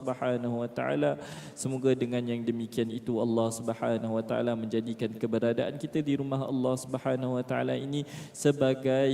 Subhanahu wa taala. Semoga dengan yang demikian itu Allah Subhanahu wa taala menjadikan keberadaan kita di rumah Allah Subhanahu wa taala ini sebagai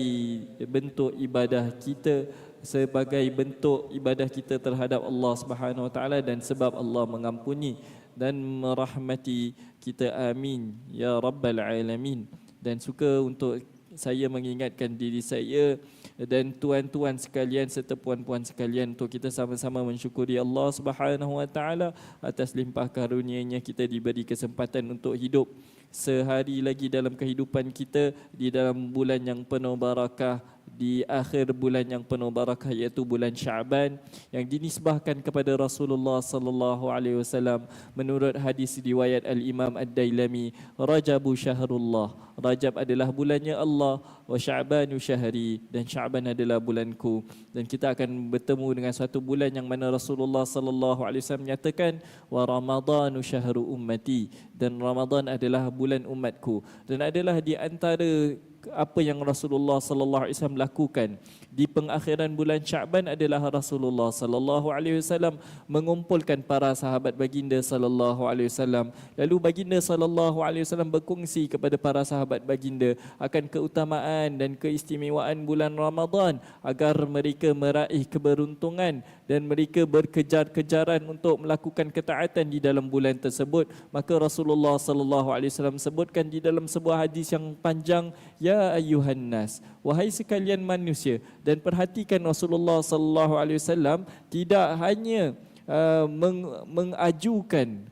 bentuk ibadah kita sebagai bentuk ibadah kita terhadap Allah Subhanahu wa taala dan sebab Allah mengampuni dan merahmati kita. Amin. Ya rabbal alamin. Dan suka untuk saya mengingatkan diri saya dan tuan-tuan sekalian serta puan-puan sekalian untuk kita sama-sama mensyukuri Allah Subhanahu wa taala atas limpah karunia-Nya kita diberi kesempatan untuk hidup sehari lagi dalam kehidupan kita di dalam bulan yang penuh barakah di akhir bulan yang penuh barakah iaitu bulan Syaban yang dinisbahkan kepada Rasulullah sallallahu alaihi wasallam. Menurut hadis riwayat Al-Imam Ad-Dailami Rajabu syahrullah. Rajab adalah bulannya Allah wa Sya'banu syahri dan Sya'ban adalah bulanku. Dan kita akan bertemu dengan satu bulan yang mana Rasulullah sallallahu alaihi wasallam menyatakan wa Ramadhanu syahru ummati. Dan Ramadan adalah bulan umatku. Dan adalah di antara apa yang Rasulullah sallallahu alaihi wasallam lakukan di pengakhiran bulan Syaban adalah Rasulullah sallallahu alaihi wasallam mengumpulkan para sahabat baginda sallallahu alaihi wasallam. Lalu baginda sallallahu alaihi wasallam berkongsi kepada para sahabat baginda akan keutamaan dan keistimewaan bulan Ramadan agar mereka meraih keberuntungan dan mereka berkejar-kejaran untuk melakukan ketaatan di dalam bulan tersebut. Maka Rasulullah sallallahu alaihi wasallam sebutkan di dalam sebuah hadis yang panjang ya ayuhan nas wahai sekalian manusia dan perhatikan Rasulullah sallallahu alaihi wasallam tidak hanya uh, meng- mengajukan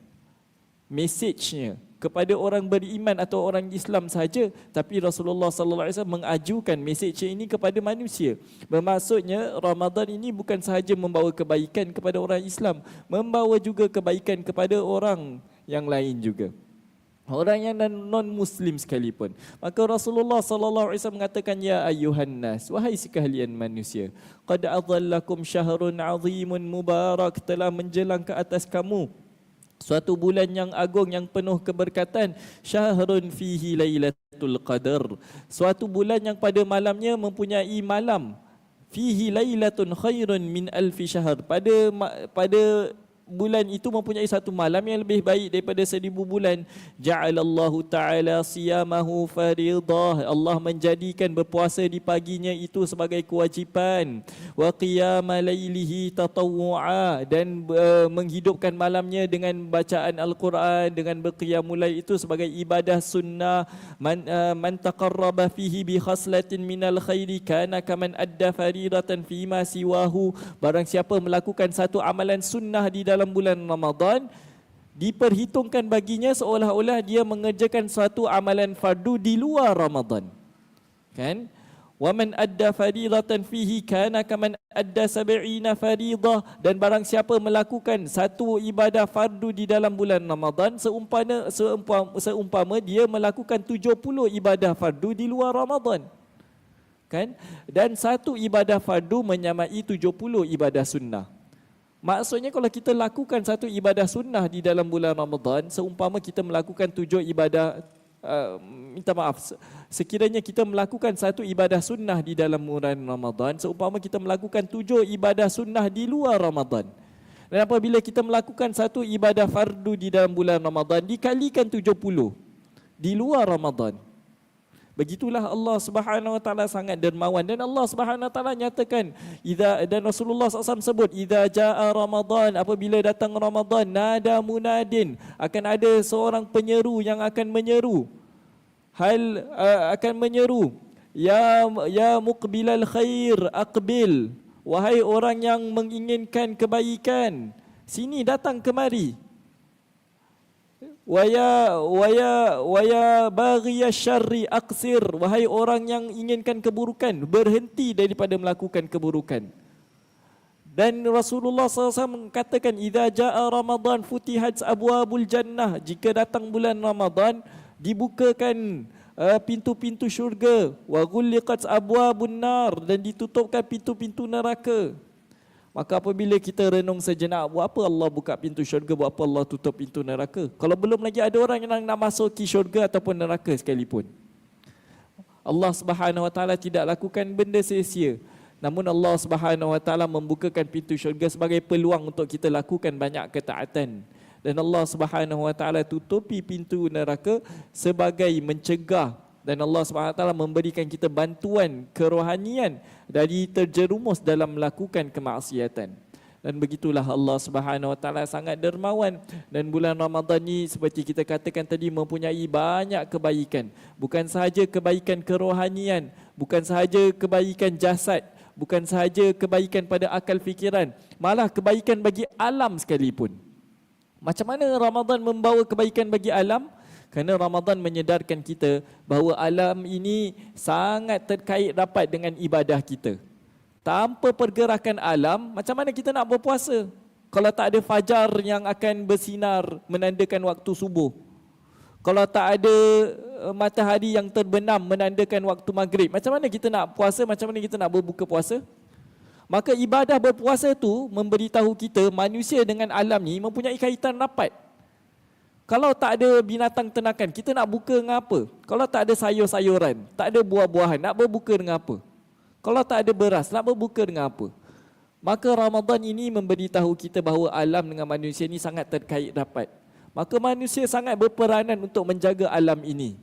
mesejnya kepada orang beriman atau orang Islam saja tapi Rasulullah sallallahu alaihi wasallam mengajukan mesej ini kepada manusia. Bermaksudnya Ramadan ini bukan sahaja membawa kebaikan kepada orang Islam membawa juga kebaikan kepada orang yang lain juga. Orang yang non muslim sekalipun. Maka Rasulullah sallallahu alaihi wasallam mengatakan ya ayuhan nas wahai sekalian manusia qad adhallakum syahrun azimun mubarak telah menjelang ke atas kamu suatu bulan yang agung yang penuh keberkatan syahrun fihi lailatul qadar. Suatu bulan yang pada malamnya mempunyai malam fihi lailatun khairun min alfi syahr. Pada pada bulan itu mempunyai satu malam yang lebih baik daripada seribu bulan. Ja'alallahu ta'ala siyamahu faridah. Allah menjadikan berpuasa di paginya itu sebagai kewajipan. Wa qiyama laylihi tatawu'a. Dan uh, menghidupkan malamnya dengan bacaan Al-Quran, dengan berqiyamulai itu sebagai ibadah sunnah. Man, uh, man taqarraba fihi bi khaslatin minal khairi kana kaman adda faridatan fima siwahu. Barang siapa melakukan satu amalan sunnah di dalam dalam bulan Ramadan diperhitungkan baginya seolah-olah dia mengerjakan suatu amalan fardu di luar Ramadan. Kan? Wa man adda faridatan fihi kana kaman adda sab'ina faridah dan barang siapa melakukan satu ibadah fardu di dalam bulan Ramadan seumpama seumpama, seumpama dia melakukan 70 ibadah fardu di luar Ramadan. Kan? Dan satu ibadah fardu menyamai 70 ibadah sunnah. Maksudnya kalau kita lakukan satu ibadah sunnah di dalam bulan Ramadan, seumpama kita melakukan tujuh ibadah, uh, minta maaf, sekiranya kita melakukan satu ibadah sunnah di dalam bulan Ramadan, seumpama kita melakukan tujuh ibadah sunnah di luar Ramadan. Dan apabila kita melakukan satu ibadah fardu di dalam bulan Ramadan, dikalikan tujuh puluh di luar Ramadan. Begitulah Allah Subhanahu wa taala sangat dermawan dan Allah Subhanahu wa taala nyatakan idza dan Rasulullah SAW sebut idza jaa Ramadan apabila datang Ramadan nada munadin akan ada seorang penyeru yang akan menyeru. Hal uh, akan menyeru ya ya muqbilal khair aqbil wahai orang yang menginginkan kebaikan sini datang kemari Waya waya waya baghiya syarri aqsir wahai orang yang inginkan keburukan berhenti daripada melakukan keburukan. Dan Rasulullah SAW mengatakan idza jaa Ramadan futihat abwabul jannah jika datang bulan Ramadan dibukakan uh, pintu-pintu syurga wa ghulliqat abwabun nar dan ditutupkan pintu-pintu neraka. Maka apabila kita renung sejenak, buat apa Allah buka pintu syurga, buat apa Allah tutup pintu neraka? Kalau belum lagi ada orang yang nak masuk syurga ataupun neraka sekalipun. Allah Subhanahu Wa Taala tidak lakukan benda sia-sia. Namun Allah Subhanahu Wa Taala membukakan pintu syurga sebagai peluang untuk kita lakukan banyak ketaatan. Dan Allah Subhanahu Wa Taala tutupi pintu neraka sebagai mencegah dan Allah Taala memberikan kita bantuan kerohanian dari terjerumus dalam melakukan kemaksiatan. Dan begitulah Allah Subhanahu Wa Taala sangat dermawan dan bulan Ramadan ni seperti kita katakan tadi mempunyai banyak kebaikan. Bukan sahaja kebaikan kerohanian, bukan sahaja kebaikan jasad, bukan sahaja kebaikan pada akal fikiran, malah kebaikan bagi alam sekalipun. Macam mana Ramadan membawa kebaikan bagi alam? Kerana Ramadan menyedarkan kita bahawa alam ini sangat terkait rapat dengan ibadah kita. Tanpa pergerakan alam, macam mana kita nak berpuasa? Kalau tak ada fajar yang akan bersinar menandakan waktu subuh. Kalau tak ada eh, matahari yang terbenam menandakan waktu maghrib, macam mana kita nak puasa? Macam mana kita nak berbuka puasa? Maka ibadah berpuasa itu memberitahu kita manusia dengan alam ni mempunyai kaitan rapat. Kalau tak ada binatang ternakan, kita nak buka dengan apa? Kalau tak ada sayur-sayuran, tak ada buah-buahan, nak berbuka dengan apa? Kalau tak ada beras, nak berbuka dengan apa? Maka Ramadan ini memberitahu kita bahawa alam dengan manusia ini sangat terkait rapat. Maka manusia sangat berperanan untuk menjaga alam ini.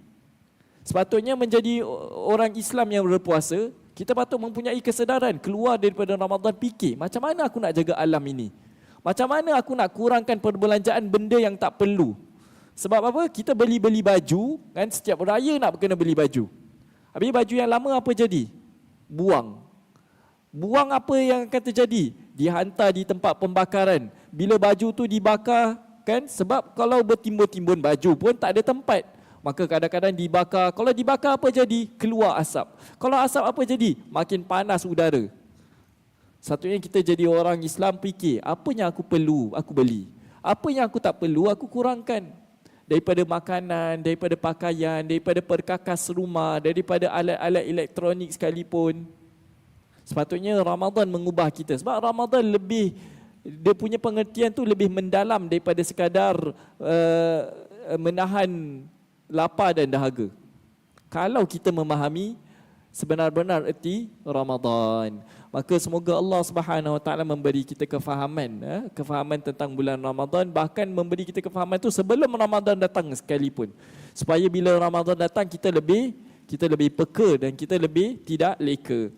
Sepatutnya menjadi orang Islam yang berpuasa, kita patut mempunyai kesedaran keluar daripada Ramadan fikir, macam mana aku nak jaga alam ini? Macam mana aku nak kurangkan perbelanjaan benda yang tak perlu? Sebab apa? Kita beli-beli baju, kan setiap raya nak kena beli baju. Habis baju yang lama apa jadi? Buang. Buang apa yang akan terjadi? Dihantar di tempat pembakaran. Bila baju tu dibakar, kan sebab kalau bertimbun-timbun baju pun tak ada tempat maka kadang-kadang dibakar kalau dibakar apa jadi keluar asap kalau asap apa jadi makin panas udara satunya kita jadi orang Islam fikir apa yang aku perlu aku beli apa yang aku tak perlu aku kurangkan daripada makanan daripada pakaian daripada perkakas rumah daripada alat-alat elektronik sekalipun. Sepatutnya Ramadan mengubah kita. Sebab Ramadan lebih dia punya pengertian tu lebih mendalam daripada sekadar uh, menahan lapar dan dahaga. Kalau kita memahami sebenar-benar erti Ramadan, maka semoga Allah Subhanahu Wa Taala memberi kita kefahaman, eh, kefahaman tentang bulan Ramadan, bahkan memberi kita kefahaman tu sebelum Ramadan datang sekalipun. Supaya bila Ramadan datang kita lebih kita lebih peka dan kita lebih tidak leka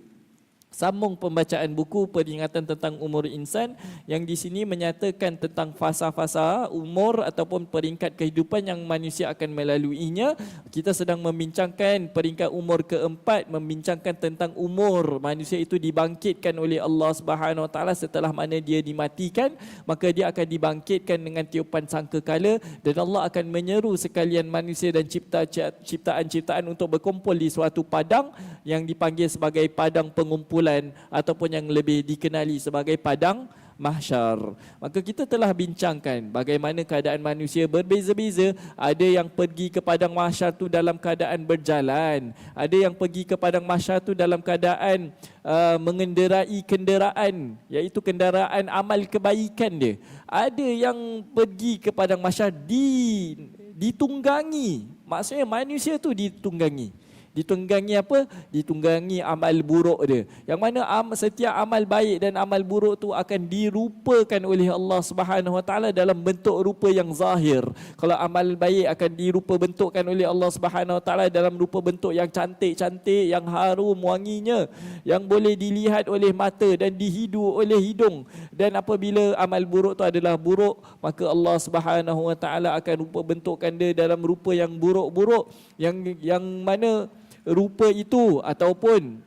sambung pembacaan buku peringatan tentang umur insan yang di sini menyatakan tentang fasa-fasa umur ataupun peringkat kehidupan yang manusia akan melaluinya. Kita sedang membincangkan peringkat umur keempat membincangkan tentang umur manusia itu dibangkitkan oleh Allah Subhanahu Wa Taala setelah mana dia dimatikan, maka dia akan dibangkitkan dengan tiupan sangkakala dan Allah akan menyeru sekalian manusia dan cipta ciptaan-ciptaan untuk berkumpul di suatu padang yang dipanggil sebagai padang pengumpulan kumpulan ataupun yang lebih dikenali sebagai padang mahsyar. Maka kita telah bincangkan bagaimana keadaan manusia berbeza-beza. Ada yang pergi ke padang mahsyar tu dalam keadaan berjalan, ada yang pergi ke padang mahsyar tu dalam keadaan uh, mengenderai kenderaan, iaitu kenderaan amal kebaikan dia. Ada yang pergi ke padang mahsyar di ditunggangi. Maksudnya manusia tu ditunggangi. Ditunggangi apa? Ditunggangi amal buruk dia. Yang mana am, setiap amal baik dan amal buruk tu akan dirupakan oleh Allah Subhanahu Wa Taala dalam bentuk rupa yang zahir. Kalau amal baik akan dirupa bentukkan oleh Allah Subhanahu Wa Taala dalam rupa bentuk yang cantik-cantik, yang harum wanginya, yang boleh dilihat oleh mata dan dihidu oleh hidung. Dan apabila amal buruk tu adalah buruk, maka Allah Subhanahu Wa Taala akan rupa bentukkan dia dalam rupa yang buruk-buruk yang yang mana rupa itu ataupun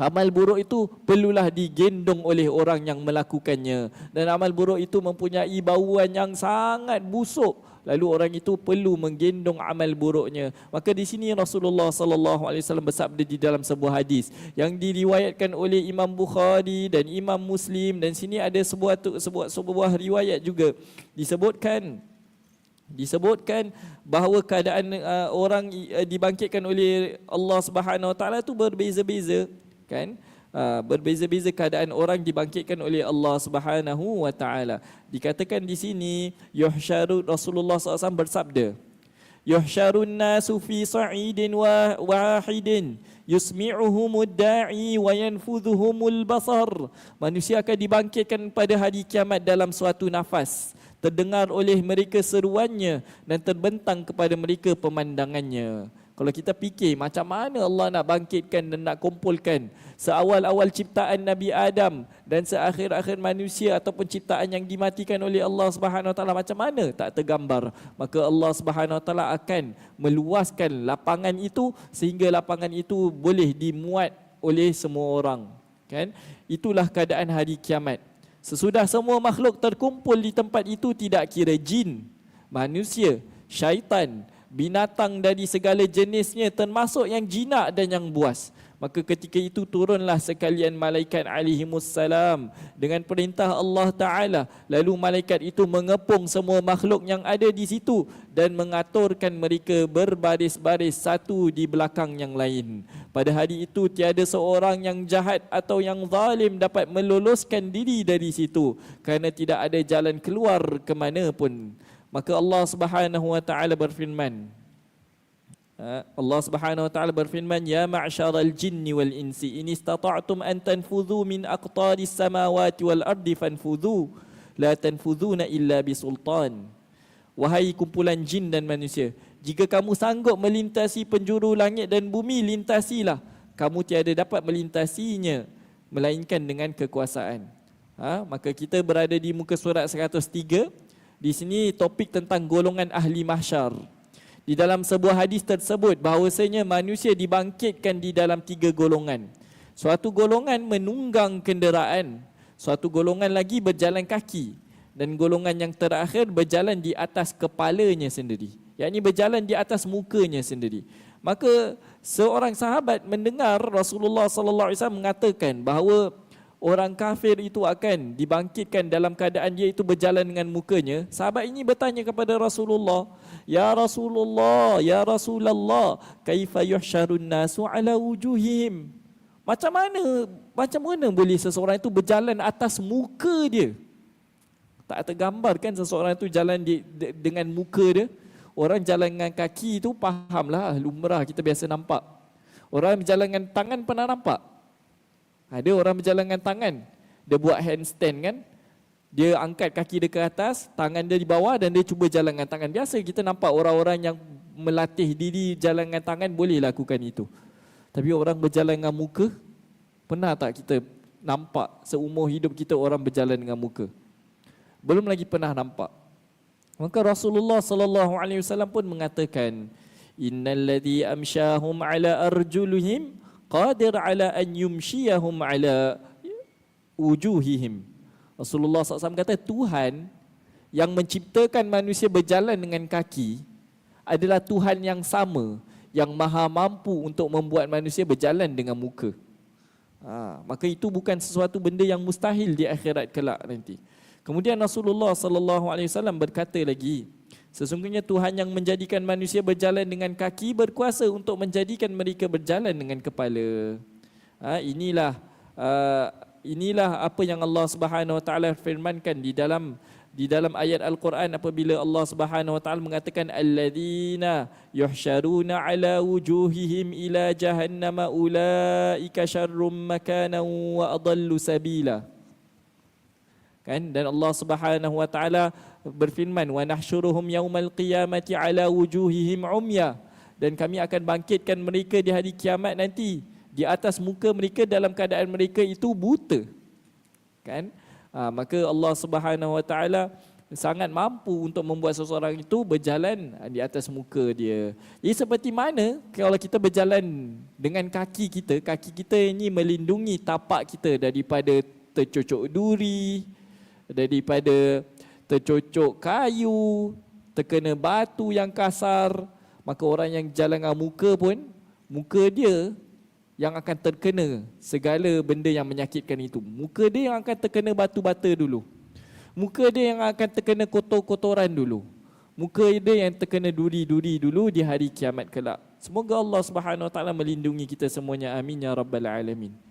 amal buruk itu perlulah digendong oleh orang yang melakukannya. Dan amal buruk itu mempunyai bauan yang sangat busuk. Lalu orang itu perlu menggendong amal buruknya. Maka di sini Rasulullah sallallahu alaihi wasallam bersabda di dalam sebuah hadis yang diriwayatkan oleh Imam Bukhari dan Imam Muslim. Dan sini ada sebuah sebuah sebuah riwayat juga disebutkan disebutkan bahawa keadaan uh, orang uh, dibangkitkan oleh Allah Subhanahu Wa Taala itu berbeza-beza kan? Uh, berbeza-beza keadaan orang dibangkitkan oleh Allah Subhanahu Wa Taala. Dikatakan di sini yuhsyaru Rasulullah SAW bersabda yuhsyarun nasu fi sa'idin wahidin yusmi'uhumud da'i wa yanfudhuhumul basar. Manusia akan dibangkitkan pada hari kiamat dalam suatu nafas terdengar oleh mereka seruannya dan terbentang kepada mereka pemandangannya. Kalau kita fikir macam mana Allah nak bangkitkan dan nak kumpulkan seawal-awal ciptaan Nabi Adam dan seakhir-akhir manusia ataupun ciptaan yang dimatikan oleh Allah Subhanahu Taala macam mana tak tergambar? Maka Allah Subhanahu Taala akan meluaskan lapangan itu sehingga lapangan itu boleh dimuat oleh semua orang kan? Itulah keadaan hari kiamat sesudah semua makhluk terkumpul di tempat itu tidak kira jin manusia syaitan binatang dari segala jenisnya termasuk yang jinak dan yang buas. Maka ketika itu turunlah sekalian malaikat alaihimussalam dengan perintah Allah Ta'ala. Lalu malaikat itu mengepung semua makhluk yang ada di situ dan mengaturkan mereka berbaris-baris satu di belakang yang lain. Pada hari itu tiada seorang yang jahat atau yang zalim dapat meloloskan diri dari situ kerana tidak ada jalan keluar ke mana pun. Maka Allah Subhanahu wa taala berfirman ha, Allah Subhanahu wa taala berfirman ya ma'syaral jinni wal insi in istata'tum an tanfudhu min aqtaris samawati wal ardi fanfudhu la tanfudhuna illa bisultan Wahai kumpulan jin dan manusia jika kamu sanggup melintasi penjuru langit dan bumi lintasilah kamu tiada dapat melintasinya melainkan dengan kekuasaan. Ha, maka kita berada di muka surat 103 di sini topik tentang golongan ahli mahsyar. Di dalam sebuah hadis tersebut bahawasanya manusia dibangkitkan di dalam tiga golongan. Suatu golongan menunggang kenderaan, suatu golongan lagi berjalan kaki dan golongan yang terakhir berjalan di atas kepalanya sendiri. Yang ini berjalan di atas mukanya sendiri. Maka seorang sahabat mendengar Rasulullah sallallahu alaihi wasallam mengatakan bahawa orang kafir itu akan dibangkitkan dalam keadaan dia itu berjalan dengan mukanya. Sahabat ini bertanya kepada Rasulullah, "Ya Rasulullah, ya Rasulullah, kaifa yuhsyarun nasu ala wujuhihim?" Macam mana macam mana boleh seseorang itu berjalan atas muka dia? Tak tergambar kan seseorang itu jalan di, de, dengan muka dia. Orang jalan dengan kaki itu fahamlah lumrah kita biasa nampak. Orang berjalan dengan tangan pernah nampak? Ada orang berjalan dengan tangan. Dia buat handstand kan. Dia angkat kaki dia ke atas, tangan dia di bawah dan dia cuba jalan dengan tangan. Biasa kita nampak orang-orang yang melatih diri jalan dengan tangan boleh lakukan itu. Tapi orang berjalan dengan muka, pernah tak kita nampak seumur hidup kita orang berjalan dengan muka? Belum lagi pernah nampak. Maka Rasulullah sallallahu alaihi wasallam pun mengatakan, "Innal ladzi amsyahum ala arjulihim qadir ala an yumshiyahum ala wujuhihim. Rasulullah SAW kata Tuhan yang menciptakan manusia berjalan dengan kaki adalah Tuhan yang sama yang maha mampu untuk membuat manusia berjalan dengan muka. Ha, maka itu bukan sesuatu benda yang mustahil di akhirat kelak nanti. Kemudian Rasulullah sallallahu alaihi wasallam berkata lagi, Sesungguhnya Tuhan yang menjadikan manusia berjalan dengan kaki berkuasa untuk menjadikan mereka berjalan dengan kepala. Ha, inilah uh, inilah apa yang Allah Subhanahu Wa Taala firmankan di dalam di dalam ayat Al-Quran apabila Allah Subhanahu Wa Taala mengatakan alladzina yuhsyaruna ala wujuhihim ila jahannam ulaika syarrum makanan wa adallu sabila. Kan? Dan Allah Subhanahu Wa Taala berfirman wa nahsyuruhum yaumal qiyamati ala wujuhihim umya. Dan kami akan bangkitkan mereka di hari kiamat nanti. Di atas muka mereka dalam keadaan mereka itu buta. Kan? Ha, maka Allah Subhanahu wa taala sangat mampu untuk membuat seseorang itu berjalan di atas muka dia. Ia seperti mana kalau kita berjalan dengan kaki kita, kaki kita ini melindungi tapak kita daripada tercocok duri, daripada tercocok kayu, terkena batu yang kasar, maka orang yang jalan dengan muka pun, muka dia yang akan terkena segala benda yang menyakitkan itu. Muka dia yang akan terkena batu-bata dulu. Muka dia yang akan terkena kotor-kotoran dulu. Muka dia yang terkena duri-duri dulu di hari kiamat kelak. Semoga Allah Subhanahu Wa Taala melindungi kita semuanya. Amin ya rabbal alamin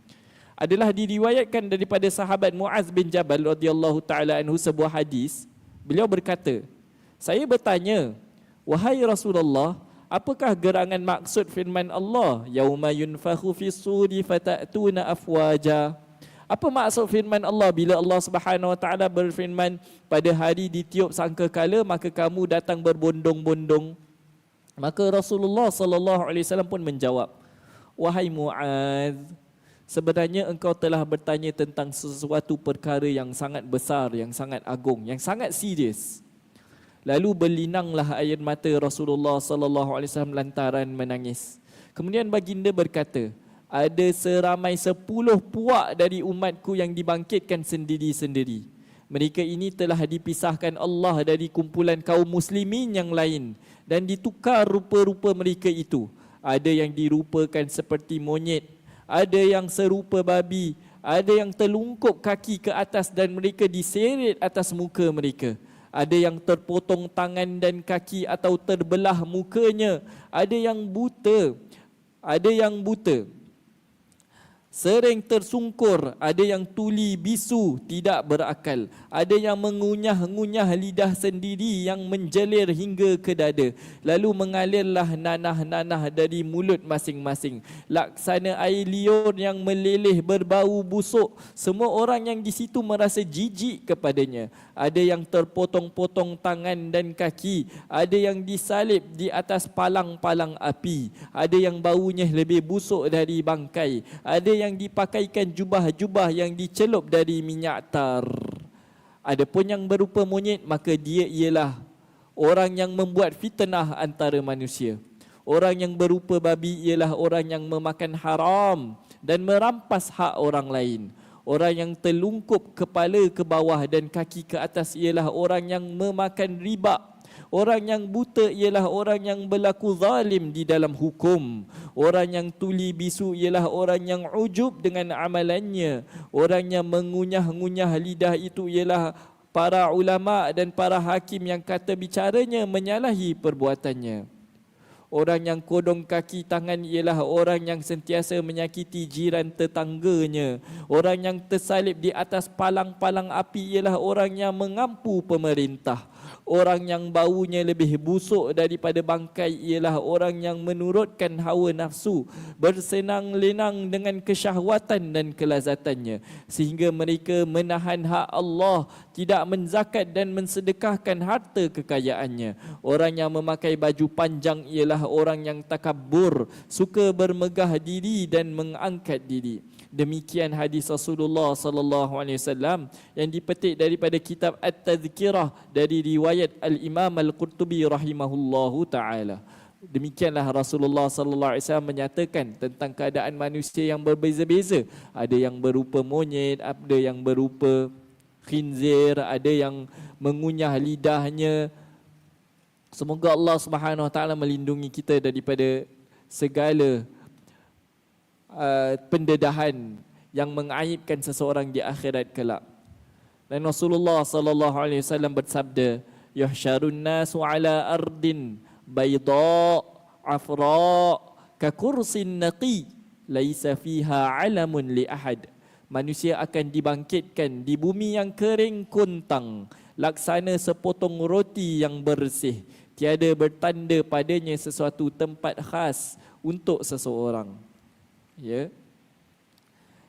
adalah diriwayatkan daripada sahabat Muaz bin Jabal radhiyallahu taala anhu sebuah hadis beliau berkata saya bertanya wahai Rasulullah Apakah gerangan maksud firman Allah? Yauma yunfakhu fis suri fatatuna afwaja. Apa maksud firman Allah bila Allah Subhanahu Wa Taala berfirman pada hari ditiup sangkakala maka kamu datang berbondong-bondong. Maka Rasulullah sallallahu alaihi wasallam pun menjawab, "Wahai Muaz, sebenarnya engkau telah bertanya tentang sesuatu perkara yang sangat besar, yang sangat agung, yang sangat serius." Lalu berlinanglah air mata Rasulullah sallallahu alaihi wasallam lantaran menangis. Kemudian baginda berkata, ada seramai sepuluh puak dari umatku yang dibangkitkan sendiri-sendiri. Mereka ini telah dipisahkan Allah dari kumpulan kaum muslimin yang lain dan ditukar rupa-rupa mereka itu. Ada yang dirupakan seperti monyet, ada yang serupa babi, ada yang terlungkup kaki ke atas dan mereka diseret atas muka mereka. Ada yang terpotong tangan dan kaki atau terbelah mukanya. Ada yang buta. Ada yang buta sering tersungkur, ada yang tuli bisu, tidak berakal, ada yang mengunyah-ngunyah lidah sendiri yang menjelir hingga ke dada, lalu mengalirlah nanah-nanah dari mulut masing-masing, laksana air liur yang meleleh berbau busuk, semua orang yang di situ merasa jijik kepadanya, ada yang terpotong-potong tangan dan kaki, ada yang disalib di atas palang-palang api, ada yang baunya lebih busuk dari bangkai, ada yang dipakaikan jubah-jubah yang dicelup dari minyak tar. Adapun yang berupa monyet maka dia ialah orang yang membuat fitnah antara manusia. Orang yang berupa babi ialah orang yang memakan haram dan merampas hak orang lain. Orang yang terlungkup kepala ke bawah dan kaki ke atas ialah orang yang memakan riba Orang yang buta ialah orang yang berlaku zalim di dalam hukum. Orang yang tuli bisu ialah orang yang ujub dengan amalannya. Orang yang mengunyah-ngunyah lidah itu ialah para ulama dan para hakim yang kata bicaranya menyalahi perbuatannya. Orang yang kodong kaki tangan ialah orang yang sentiasa menyakiti jiran tetangganya. Orang yang tersalib di atas palang-palang api ialah orang yang mengampu pemerintah. Orang yang baunya lebih busuk daripada bangkai ialah orang yang menurutkan hawa nafsu, bersenang-lenang dengan kesyahwatan dan kelazatannya sehingga mereka menahan hak Allah, tidak menzakat dan mensedekahkan harta kekayaannya. Orang yang memakai baju panjang ialah orang yang takabur, suka bermegah diri dan mengangkat diri. Demikian hadis Rasulullah sallallahu alaihi wasallam yang dipetik daripada kitab At-Tadhkirah dari riwayat Al-Imam Al-Qurtubi rahimahullahu taala. Demikianlah Rasulullah sallallahu alaihi wasallam menyatakan tentang keadaan manusia yang berbeza-beza. Ada yang berupa monyet, ada yang berupa khinzir, ada yang mengunyah lidahnya. Semoga Allah Subhanahu wa taala melindungi kita daripada segala Uh, pendedahan yang mengaibkan seseorang di akhirat kelak. Dan Rasulullah sallallahu alaihi wasallam bersabda, "Yuhsyarun nasu ala ardin bayda afra ka kursin naqi laisa fiha alamun li ahad." Manusia akan dibangkitkan di bumi yang kering kuntang, laksana sepotong roti yang bersih, tiada bertanda padanya sesuatu tempat khas untuk seseorang ya.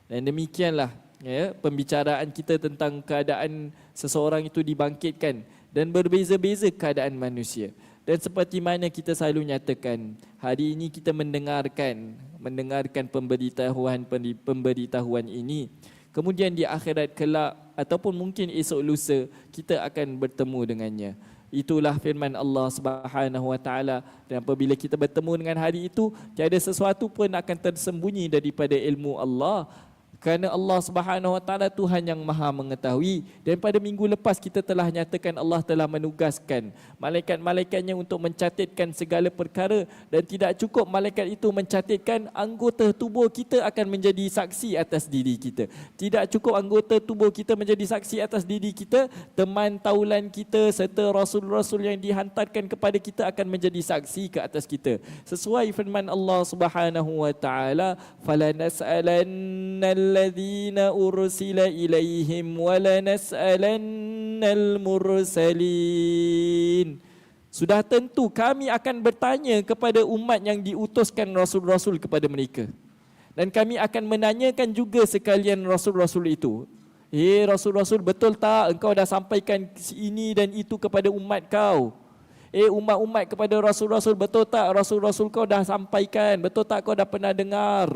Dan demikianlah ya pembicaraan kita tentang keadaan seseorang itu dibangkitkan dan berbeza-beza keadaan manusia. Dan seperti mana kita selalu nyatakan hari ini kita mendengarkan mendengarkan pemberitahuan pemberitahuan ini. Kemudian di akhirat kelak ataupun mungkin esok lusa kita akan bertemu dengannya Itulah firman Allah Subhanahu wa taala. Dan apabila kita bertemu dengan hari itu tiada sesuatu pun akan tersembunyi daripada ilmu Allah kerana Allah Subhanahu Wa Taala Tuhan yang Maha mengetahui. Dan pada minggu lepas kita telah nyatakan Allah telah menugaskan malaikat-malaikatnya untuk mencatatkan segala perkara. Dan tidak cukup malaikat itu mencatatkan anggota tubuh kita akan menjadi saksi atas diri kita. Tidak cukup anggota tubuh kita menjadi saksi atas diri kita teman taulan kita serta rasul-rasul yang dihantarkan kepada kita akan menjadi saksi ke atas kita. Sesuai firman Allah Subhanahu Wa Taala fala nas'alanna الذين أرسل إليهم ولنسألن المرسلين Sudah tentu kami akan bertanya kepada umat yang diutuskan rasul-rasul kepada mereka. Dan kami akan menanyakan juga sekalian rasul-rasul itu. Eh rasul-rasul betul tak engkau dah sampaikan ini dan itu kepada umat kau? Eh umat-umat kepada rasul-rasul betul tak rasul-rasul kau dah sampaikan? Betul tak kau dah pernah dengar?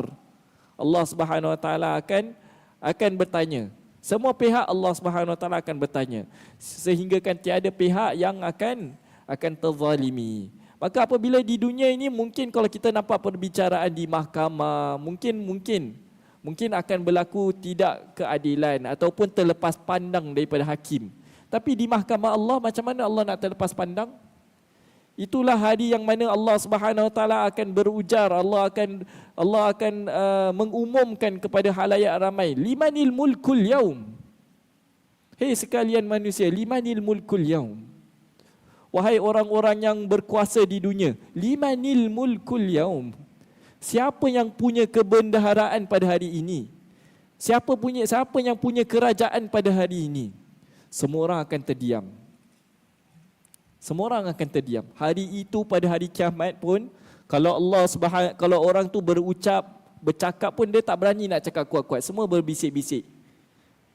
Allah Subhanahu Wa Taala akan akan bertanya. Semua pihak Allah Subhanahu Wa Taala akan bertanya. Sehingga kan tiada pihak yang akan akan terzalimi. Maka apabila di dunia ini mungkin kalau kita nampak perbicaraan di mahkamah, mungkin mungkin mungkin akan berlaku tidak keadilan ataupun terlepas pandang daripada hakim. Tapi di mahkamah Allah macam mana Allah nak terlepas pandang? Itulah hari yang mana Allah Subhanahu Wa Taala akan berujar, Allah akan Allah akan uh, mengumumkan kepada halayak ramai, limanil mulkul yaum. Hei sekalian manusia, limanil mulkul yaum. Wahai orang-orang yang berkuasa di dunia, limanil mulkul yaum. Siapa yang punya kebendaharaan pada hari ini? Siapa punya siapa yang punya kerajaan pada hari ini? Semua orang akan terdiam. Semua orang akan terdiam. Hari itu pada hari kiamat pun kalau Allah Subhanahu kalau orang tu berucap, bercakap pun dia tak berani nak cakap kuat-kuat. Semua berbisik-bisik.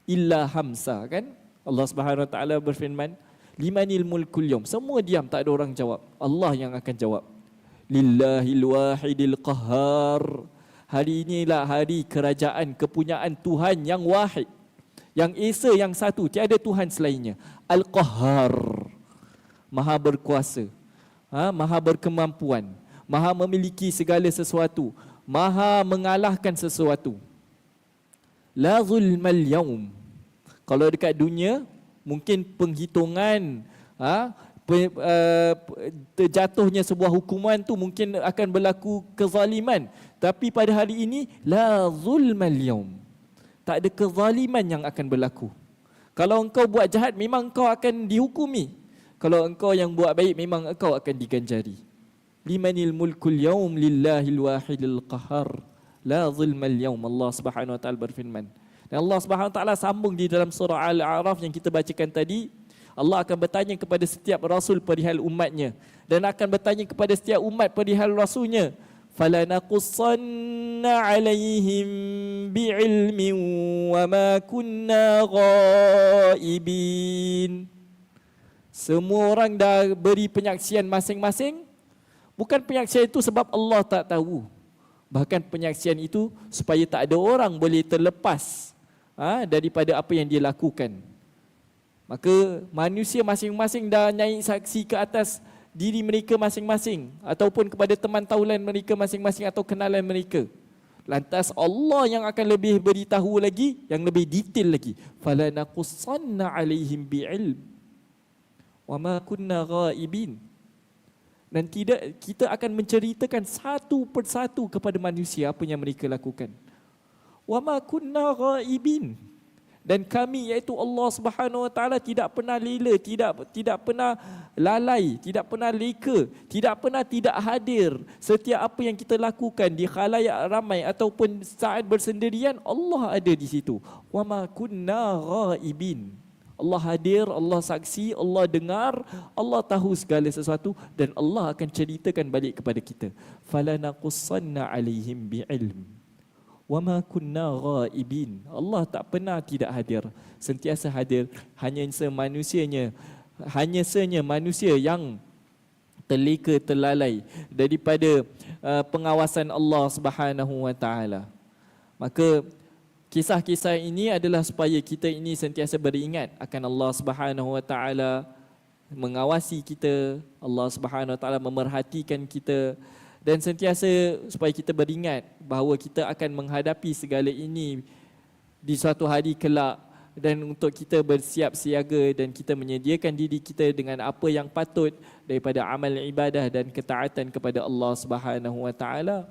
Illa hamsa kan? Allah Subhanahu Taala berfirman, limanil mulkul yawm semua diam tak ada orang jawab Allah yang akan jawab lillahil wahidil qahar hari inilah hari kerajaan kepunyaan Tuhan yang wahid yang esa yang satu tiada Tuhan selainnya al qahar maha berkuasa. Ha, maha berkemampuan. Maha memiliki segala sesuatu. Maha mengalahkan sesuatu. La zulmal yaum. Kalau dekat dunia mungkin penghitungan ha, pe, uh, terjatuhnya sebuah hukuman tu mungkin akan berlaku kezaliman. Tapi pada hari ini la zulmal yaum. Tak ada kezaliman yang akan berlaku. Kalau engkau buat jahat memang engkau akan dihukumi kalau engkau yang buat baik memang engkau akan diganjari limanil mulkul yaum lillahil wahidil qahar la zulmal yaum Allah Subhanahu wa taala berfirman dan Allah Subhanahu Wa Taala sambung di dalam surah Al-A'raf yang kita bacakan tadi. Allah akan bertanya kepada setiap rasul perihal umatnya dan akan bertanya kepada setiap umat perihal rasulnya. Fala naqussanna 'alaihim bi'ilmin wa ma kunna ghaibin. Semua orang dah beri penyaksian masing-masing. Bukan penyaksian itu sebab Allah tak tahu. Bahkan penyaksian itu supaya tak ada orang boleh terlepas ha, daripada apa yang dia lakukan. Maka manusia masing-masing dah naik saksi ke atas diri mereka masing-masing ataupun kepada teman taulan mereka masing-masing atau kenalan mereka. Lantas Allah yang akan lebih beritahu lagi, yang lebih detail lagi. Fala naqussanna alaihim bi'ilm. Wa ma kunna ghaibin. Dan tidak kita akan menceritakan satu persatu kepada manusia apa yang mereka lakukan. Wa ma kunna ghaibin. Dan kami iaitu Allah Subhanahu wa taala tidak pernah lila tidak tidak pernah lalai tidak pernah leka tidak pernah tidak hadir. Setiap apa yang kita lakukan di khalayak ramai ataupun saat bersendirian Allah ada di situ. Wa ma kunna ghaibin Allah hadir, Allah saksi, Allah dengar, Allah tahu segala sesuatu dan Allah akan ceritakan balik kepada kita. Fala naqussanna alaihim bi'ilm. Wama kunna ghaibin. Allah tak pernah tidak hadir. Sentiasa hadir. Hanya semanusianya hanya senya manusia yang terleka terlalai daripada uh, pengawasan Allah Subhanahu wa taala. Maka kisah-kisah ini adalah supaya kita ini sentiasa beringat akan Allah Subhanahu wa taala mengawasi kita Allah Subhanahu wa taala memerhatikan kita dan sentiasa supaya kita beringat bahawa kita akan menghadapi segala ini di suatu hari kelak. Dan untuk kita bersiap siaga dan kita menyediakan diri kita dengan apa yang patut daripada amal ibadah dan ketaatan kepada Allah Subhanahu wa taala.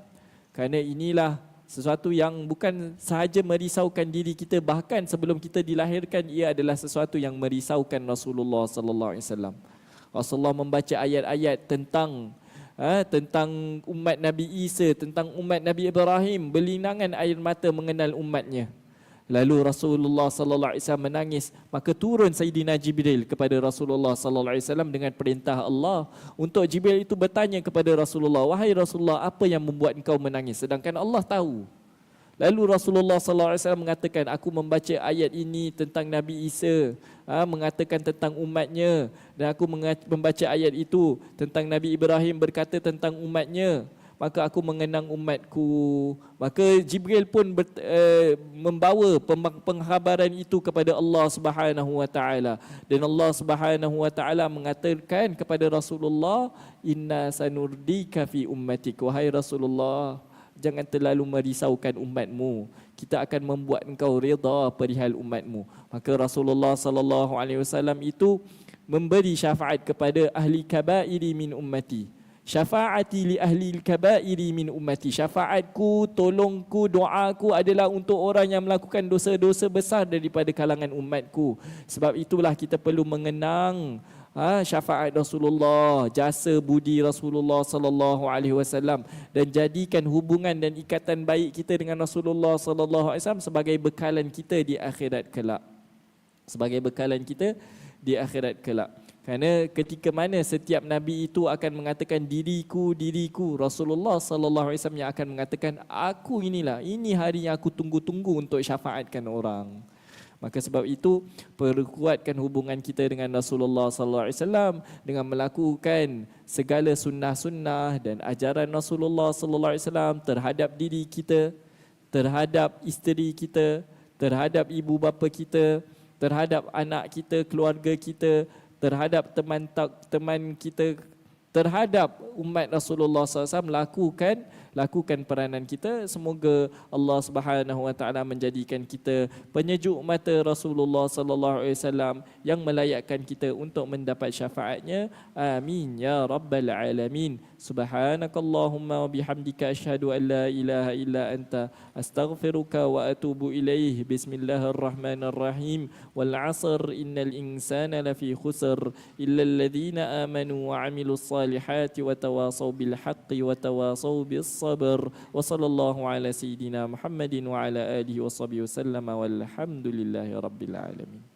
Kerana inilah sesuatu yang bukan sahaja merisaukan diri kita bahkan sebelum kita dilahirkan ia adalah sesuatu yang merisaukan Rasulullah sallallahu alaihi wasallam Rasulullah membaca ayat-ayat tentang ha, tentang umat Nabi Isa, tentang umat Nabi Ibrahim, berlinangan air mata mengenal umatnya. Lalu Rasulullah sallallahu alaihi wasallam menangis, maka turun Sayyidina Jibril kepada Rasulullah sallallahu alaihi wasallam dengan perintah Allah untuk Jibril itu bertanya kepada Rasulullah, "Wahai Rasulullah, apa yang membuat engkau menangis?" Sedangkan Allah tahu. Lalu Rasulullah sallallahu alaihi wasallam mengatakan, "Aku membaca ayat ini tentang Nabi Isa, ha, mengatakan tentang umatnya dan aku membaca ayat itu tentang Nabi Ibrahim berkata tentang umatnya." Maka aku mengenang umatku. Maka Jibril pun ber, uh, membawa penghabaran itu kepada Allah Subhanahu wa taala. Dan Allah Subhanahu wa taala mengatakan kepada Rasulullah inna sanurdika fi ummatik. Wahai Rasulullah jangan terlalu merisaukan umatmu. Kita akan membuat engkau redha perihal umatmu. Maka Rasulullah sallallahu alaihi wasallam itu memberi syafaat kepada ahli kabairi min ummati Syafaati li ahli al-kabairi min ummati. Syafaatku, tolongku, doaku adalah untuk orang yang melakukan dosa-dosa besar daripada kalangan umatku. Sebab itulah kita perlu mengenang ha, syafaat Rasulullah, jasa budi Rasulullah sallallahu alaihi wasallam dan jadikan hubungan dan ikatan baik kita dengan Rasulullah sallallahu alaihi wasallam sebagai bekalan kita di akhirat kelak. Sebagai bekalan kita di akhirat kelak. Kerana ketika mana setiap nabi itu akan mengatakan diriku diriku Rasulullah sallallahu alaihi wasallam yang akan mengatakan aku inilah ini hari yang aku tunggu-tunggu untuk syafaatkan orang. Maka sebab itu perkuatkan hubungan kita dengan Rasulullah sallallahu alaihi wasallam dengan melakukan segala sunnah-sunnah dan ajaran Rasulullah sallallahu alaihi wasallam terhadap diri kita, terhadap isteri kita, terhadap ibu bapa kita, terhadap anak kita, keluarga kita, terhadap teman teman kita terhadap umat Rasulullah SAW lakukan lakukan peranan kita. Semoga Allah Subhanahu wa taala menjadikan kita penyejuk mata Rasulullah sallallahu alaihi wasallam yang melayakkan kita untuk mendapat syafaatnya. Amin. Ya rabbal alamin سبحانك اللهم وبحمدك أشهد أن لا إله إلا أنت أستغفرك وأتوب إليه بسم الله الرحمن الرحيم والعصر إن الإنسان لفي خسر إلا الذين آمنوا وعملوا الصالحات وتواصوا بالحق وتواصوا بالصبر وصلى الله على سيدنا محمد وعلى آله وصحبه وسلم والحمد لله رب العالمين